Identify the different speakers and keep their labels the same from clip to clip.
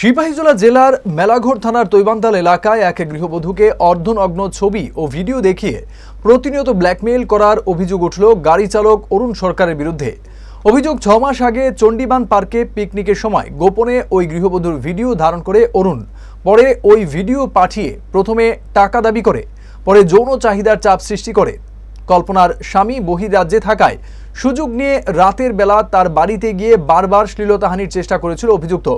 Speaker 1: সিপাহীজলা জেলার মেলাঘর থানার তৈবান্তাল এলাকায় এক গৃহবধূকে অর্ধনগ্ন ছবি ও ভিডিও দেখিয়ে প্রতিনিয়ত ব্ল্যাকমেইল করার অভিযোগ উঠল গাড়ি চালক অরুণ সরকারের বিরুদ্ধে। অভিযোগ ছ মাস আগে চণ্ডীবান পার্কে পিকনিকের সময় গোপনে ওই গৃহবধূর ভিডিও ধারণ করে অরুণ। পরে ওই ভিডিও পাঠিয়ে প্রথমে টাকা দাবি করে, পরে যৌন চাহিদার চাপ সৃষ্টি করে। কল্পনার স্বামী বহিরাজ্যে থাকায় সুযোগ নিয়ে রাতের বেলা তার বাড়িতে গিয়ে বারবার শ্লীলতাহানির চেষ্টা করেছিল অভিযুক্ত।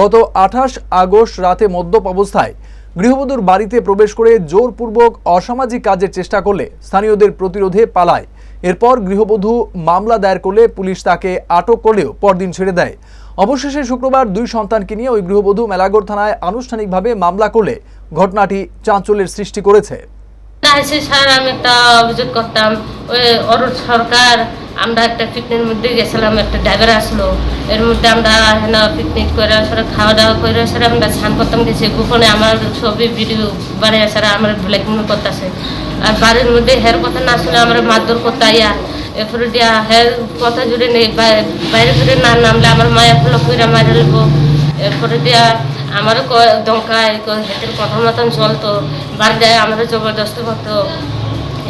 Speaker 1: গত আঠাশ আগস্ট রাতে মদ্যপ অবস্থায় গৃহবধূর বাড়িতে প্রবেশ করে জোরপূর্বক অসামাজিক কাজের চেষ্টা করলে স্থানীয়দের প্রতিরোধে পালায়। এরপর গৃহবধূ মামলা দায়ের করলে পুলিশ তাকে আটক করলেও পরদিন ছেড়ে দেয়। অবশেষে শুক্রবার দুই সন্তানকে নিয়ে ওই গৃহবধূ মেলাগড় থানায় আনুষ্ঠানিকভাবে মামলা করলে ঘটনাটি চাঞ্চল্যের সৃষ্টি করেছে।
Speaker 2: এসে স্যার, আমি একটা অভিযোগ করতাম, ওই অরুণ সরকার, আমরা একটা পিকনিকের মধ্যে গেছিলাম, একটা ড্রাইভার আসলো। এর মধ্যে আমরা হেনা পিকনিক করে সেটা খাওয়া দাওয়া করে সেটা আমরা স্নান করতাম গেছি। গোপনে আমার ছবি ভিডিও বানিয়ে সেটা আমার ব্ল্যাকমেল করতেছে। আর বাড়ির মধ্যে হের কথা না শুনে আমার মারধর করতে আইয়া, এরপরে দিয়া হের কথা জুড়ে নেই বাইরে জুড়ে না নামলে আমার মায়ের ফুলো কইরা মারে এরপরে দিয়া আমারও দমকায় হেতের কথা মতন চলতো বাড়িতে আমারও জবরদস্ত করতো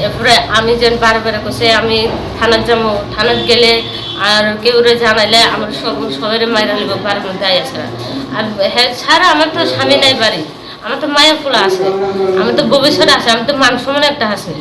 Speaker 2: এরপরে আমি যেন বারে বারে কষে আমি থানার যাব থানার গেলে আর কেউ জানাইলে আমার সব সবাই মাইরা নেব বাড়ির মধ্যে ছাড়া আর হ্যাঁ ছাড়া আমার তো স্বামী নাই বাড়ি, আমার তো মায়ের ফুলা আছে, আমার তো ভবিষ্যৎ আছে আমি তো মান সমান একটা আছে।